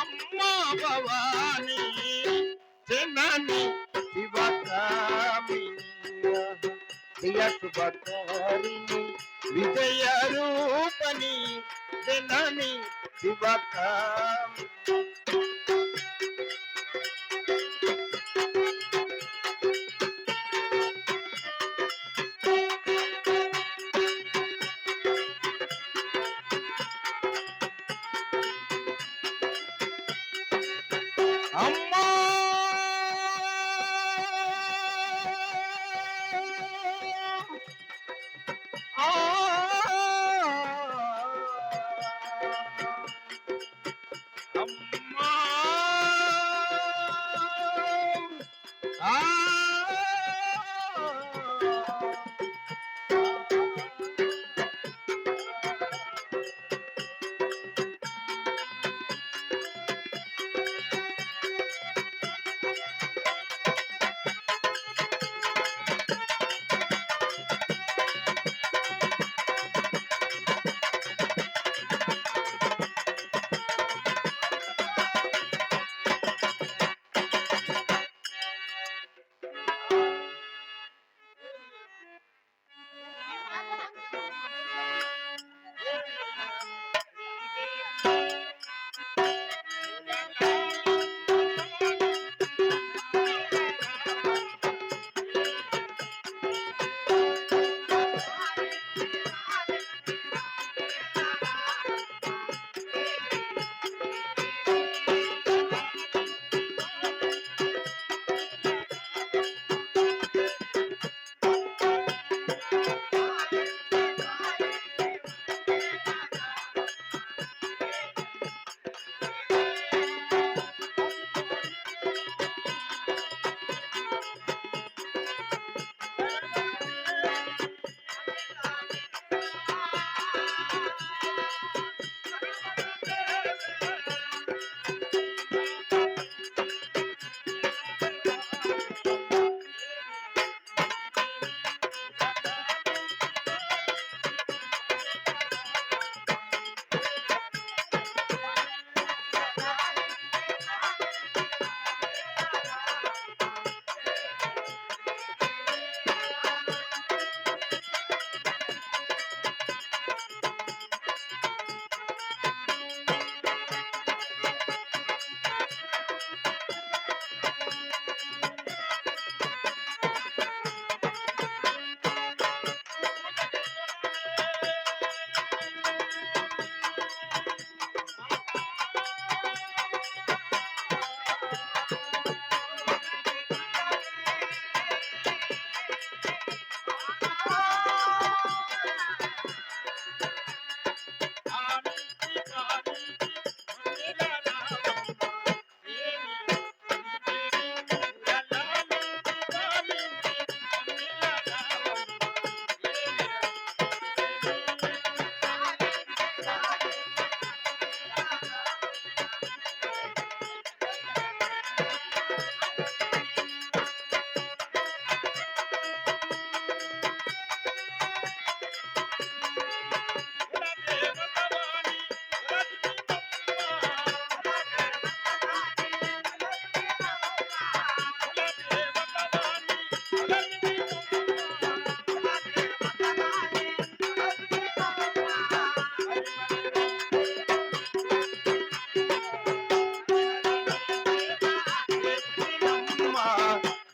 అమ్మా భవానీ జనని శివకామిని విజయ రూపని జనని శివకామి అమ్మా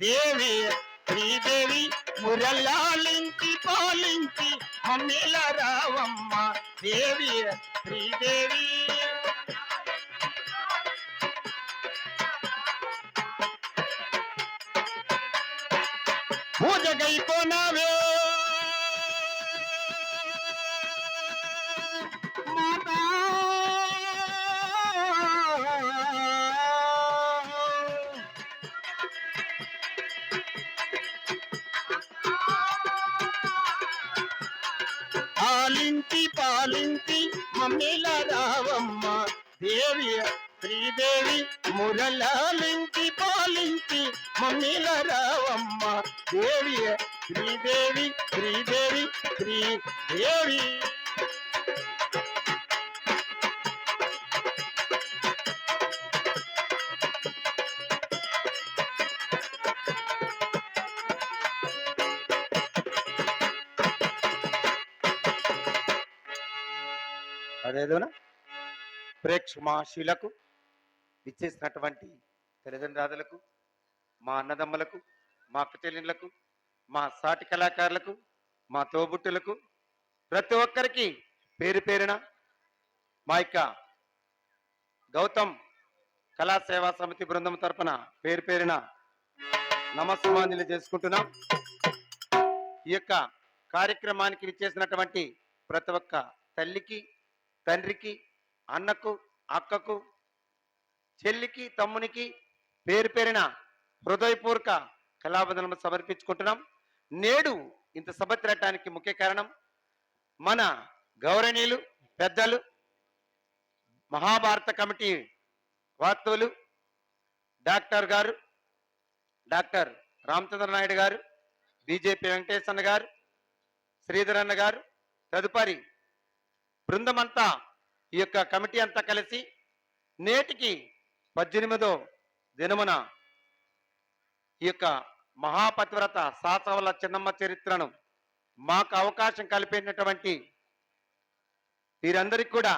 దేవి శ్రీదేవి మురళాలించి పాలించి మమ్మీల రావమ్మ దేవి శ్రీదేవి. పాలించి రావమ్మ దేవి శ్రీదేవి మురళాలించి పాలించి మమ్మీల రావమ్మ దేవి శ్రీదేవి శ్రీదేవి శ్రీదేవి. ప్రేక్ష ప్రేక్షమాశీలకు ఇచ్చేసినటువంటి తల్లిదండ్రులకు మా అన్నదమ్ములకు మా అక్కచెల్లెళ్ళకు మా సాటి కళాకారులకు మా తోబుట్టులకు ప్రతి ఒక్కరికి పేరు పేరున మా యొక్క గౌతమ్ కళా సేవా సమితి బృందం తరపున పేరు పేరున నమస్సుమాంజలి చేసుకుంటున్నాం. ఈ యొక్క కార్యక్రమానికి విచ్చేసినటువంటి ప్రతి ఒక్క తల్లికి తండ్రికి అన్నకు అక్కకు చెల్లికి తమ్మునికి పేరు పేరిన హృదయపూర్వక కళాబంధనము సమర్పించుకుంటున్నాం. నేడు ఇంత సభ తిరగటానికి ముఖ్య కారణం మన గౌరవనీయులు పెద్దలు మహాభారత కమిటీ వార్తలు doctor garu doctor Ramachandra Naidu garu BJP Venkateswara గారు శ్రీధరన్న గారు తదుపరి బృందమంతా ఈ యొక్క కమిటీ అంతా కలిసి నేటికి పద్దెనిమిదో దినమున ఈ యొక్క మహాపతివ్రత సాసవల చిన్నమ్మ చరిత్రను మాకు అవకాశం కల్పించినటువంటి వీరందరికీ కూడా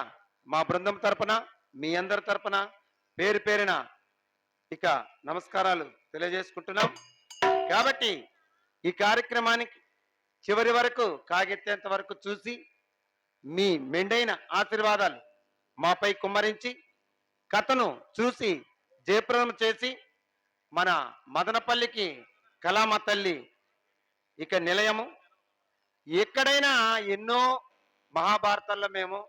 మా బృందం తరపున మీ అందరి తరపున పేరు పేరిన ఇక నమస్కారాలు తెలియజేసుకుంటున్నాం. కాబట్టి ఈ కార్యక్రమానికి చివరి వరకు కాగెత్తేంత వరకు చూసి మీ మెండైన ఆశీర్వాదాలు మాపై కుమ్మరించి కథను చూసి జయప్రదం చేసి మన మదనపల్లికి కళామ తల్లి ఇక నిలయము. ఎక్కడైనా ఎన్నో మహాభారతాల్లో మేము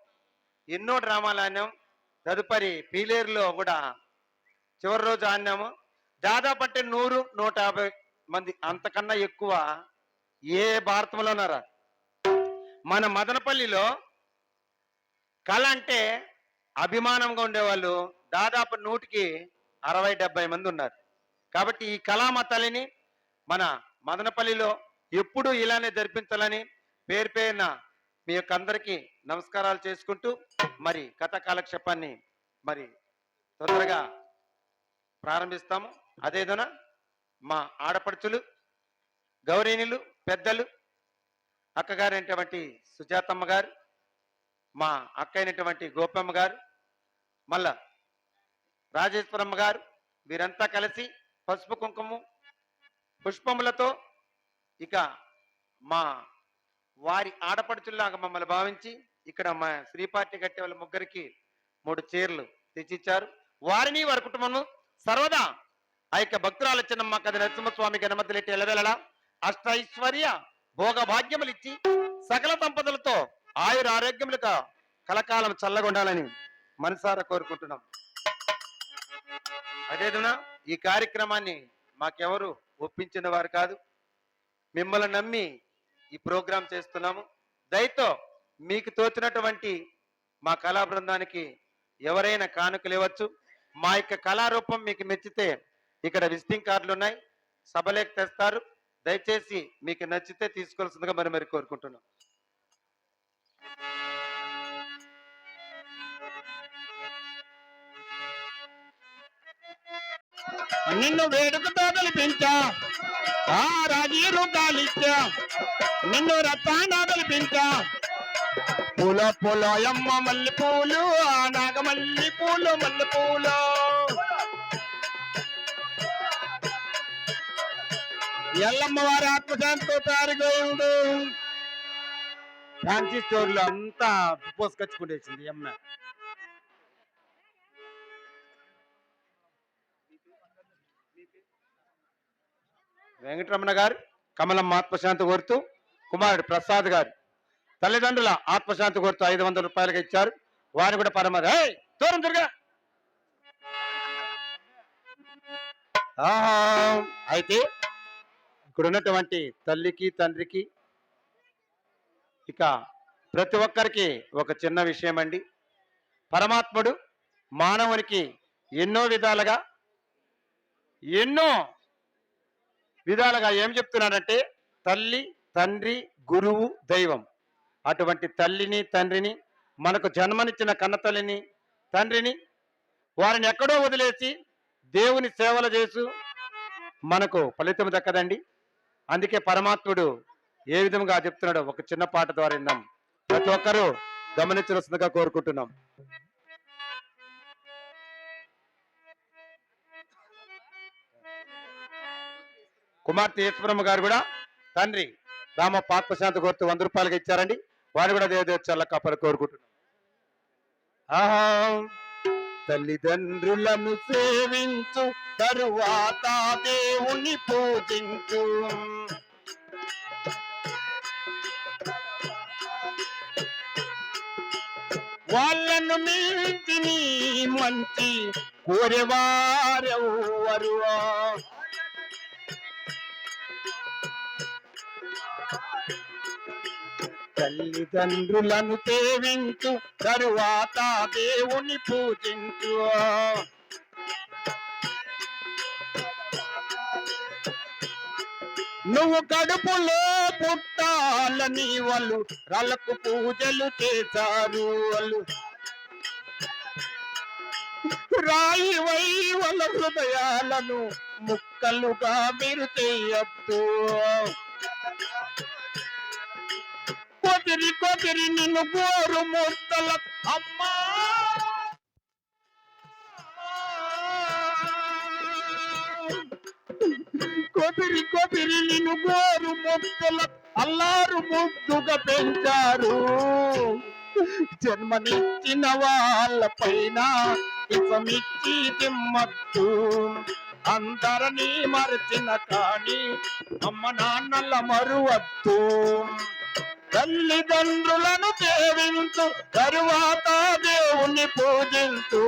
ఎన్నో డ్రామాలు ఆడినాం. తదుపరి పీలేరులో కూడా చివరి రోజు ఆడినాము. దాదాపు అంటే నూరు నూట యాభై మంది అంతకన్నా ఎక్కువ ఏ భారతంలోనారా మన మదనపల్లిలో కళ అంటే అభిమానంగా ఉండేవాళ్ళు దాదాపు నూటికి అరవై డెబ్బై మంది ఉన్నారు. కాబట్టి ఈ కళామ తల్లిని మన మదనపల్లిలో ఎప్పుడూ ఇలానే జరిపించాలని పేరు పేరున మీ యొక్క అందరికీ నమస్కారాలు చేసుకుంటూ మరి కథ కాలక్షేపాన్ని మరి తొందరగా ప్రారంభిస్తాము. అదేదన మా ఆడపడుచులు గౌరీణులు పెద్దలు అక్కగారైనటువంటి సుజాతమ్మ గారు మా అక్క అయినటువంటి గోపమ్మ గారు మళ్ళా రాజేశ్వరమ్మ గారు వీరంతా కలిసి పసుపు కుంకుమ పుష్పములతో ఇక మా వారి ఆడపడుచుల్లాగా మమ్మల్ని భావించి ఇక్కడ మా శ్రీపార్టీ కట్టే వాళ్ళ ముగ్గురికి మూడు చీరలు తెచ్చిచ్చారు. వారిని వారి కుటుంబము సర్వదా ఆ యొక్క భక్తురాల మా కథ నరసింహస్వామి గణమతిలెట్టి ఎలవెలలా అష్టైశ్వర్య భోగ భాగ్యములు ఇచ్చి సకల సంపదలతో ఆయుర ఆరోగ్యములుగా కలకాలం చల్లగొండాలని మనసారా కోరుకుంటున్నాం. అదేదనా ఈ కార్యక్రమాన్ని మాకెవరు ఒప్పించిన వారు కాదు. మిమ్మల్ని నమ్మి ఈ ప్రోగ్రాం చేస్తున్నాము. దయతో మీకు తోచినటువంటి మా కళా బృందానికి ఎవరైనా కానుకలు ఇవ్వచ్చు. మా యొక్క కళారూపం మీకు మెచ్చితే ఇక్కడ విజిటింగ్ కార్డులు ఉన్నాయి సభలేకి తెస్తారు. దయచేసి మీకు నచ్చితే తీసుకోవాల్సిందిగా మరి మరి కోరుకుంటున్నాం. నిన్ను వేడుకతో పిలిపించా ఆ రాజీరు గాలిచ్చా. నిన్ను రత్తాన పిలిపించా పూల పూల అమ్మ మల్లె పూలు ఆ నాగమల్లి పూలు మల్లె పూలు ఎల్లమ్మ వారి ఆత్మశాంతితో తారిగోయుడు ఫ్యాన్సీ స్టోర్లో అంతా పోసుకొచ్చుకునేసింది అమ్మ. వెంకటరమణ గారు కమలమ్మ ఆత్మశాంతి కోరుతూ కుమారుడు ప్రసాద్ గారు తల్లిదండ్రుల ఆత్మశాంతి కోరుతూ ఐదు వందల రూపాయలకు ఇచ్చారు. వారు కూడా పరమది దూరం దుర్గా ఆహా, అయితే ఇక్కడ ఉన్నటువంటి తల్లికి తండ్రికి ఇక ప్రతి ఒక్కరికి ఒక చిన్న విషయం అండి పరమాత్ముడు మానవునికి ఎన్నో విధాలుగా ఎన్నో విధాలుగా ఏం చెప్తున్నాడంటే తల్లి తండ్రి గురువు దైవం. అటువంటి తల్లిని తండ్రిని మనకు జన్మనిచ్చిన కన్న తల్లిని తండ్రిని వారిని ఎక్కడో వదిలేసి దేవుని సేవలు చేసు మనకు ఫలితం దక్కదండి. అందుకే పరమాత్ముడు ఏ విధంగా చెప్తున్నాడో ఒక చిన్న పాట ద్వారా విన్నాం ప్రతి ఒక్కరూ గమనించవలసిందిగా కోరుకుంటున్నాం. కుమార్తె ఈశ్వరమ్మ గారు కూడా తండ్రి రామ పాత్మశాంతి కోరుతూ వంద రూపాయలుగా ఇచ్చారండి. వారు కూడా దేవదేవ చల్ల కాపలు కోరుకుంటున్నాం. ఆహా! తల్లిదండ్రులను సేవించు తరువాత దేవుని పూజించు. వాళ్ళను మించి నీ మంచి కోరేవారెవరు తల్లిదండ్రులను సేవించు తరువాత దేవుని పూజించు. నువ్వు కడుపులో పుట్టాలని వాళ్ళు రలకు పూజలు చేశారు వాళ్ళు. రాయి వై వాళ్ళ హృదయాలను ముక్కలుగా మీరు చేయొద్దు కొదిరి కొదిరి నిన్ను గోరు మూర్తల అమ్మా. కొదిరి కొదిరి నిన్ను గోరు ముద్దల అల్లారు ముద్దుగా పెంచారు. జన్మనిచ్చిన వాళ్ళ పైన ఇసమిచ్చి తిమ్మత్తు. అందరినీ మరచిన కాని అమ్మ నాన్నల మరువత్తు. తల్లిదండ్రులను సేవించు తరువాత దేవుణ్ణి పూజించు.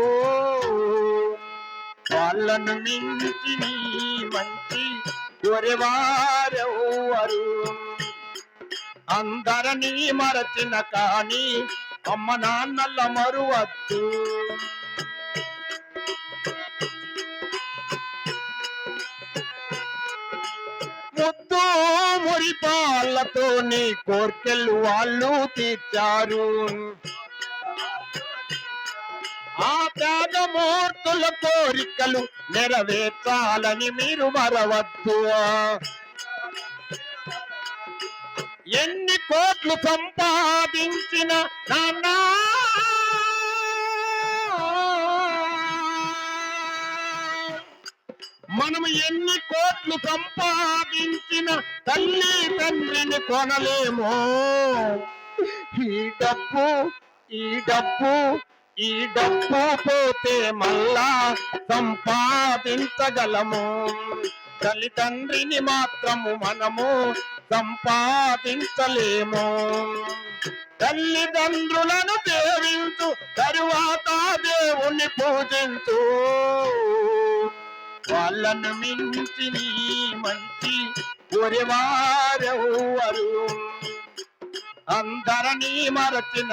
వాళ్ళను మించి మంచి దొరివారెవ్వరు. అందరినీ మరచిన కాని అమ్మ నాన్నల మరువద్దు. ముద్దు మురిపాలతో నీ కోర్కెలు వాళ్ళు తీర్చారు. ఆ త్యాగమూర్తుల కోరికలు నెరవేర్చాలని మీరు మరవద్దు. ఎన్ని కోట్లు సంపాదించిన నాన్నా మనం ఎన్ని కోట్లు సంపాదించిన తల్లి తండ్రిని కొనలేమో? ఈ డబ్బు ఈ డబ్బు ఈ డబ్బు పోతే మళ్ళా సంపాదించగలము. తల్లిదండ్రిని మాత్రము మనము సంపాదించలేము. తల్లిదండ్రులను సేవించు తరువాత దేవుణ్ణి పూజించు. వాళ్ళను మించి నీ మంచి గురివారెవ్వరు అందరనీ మరచిన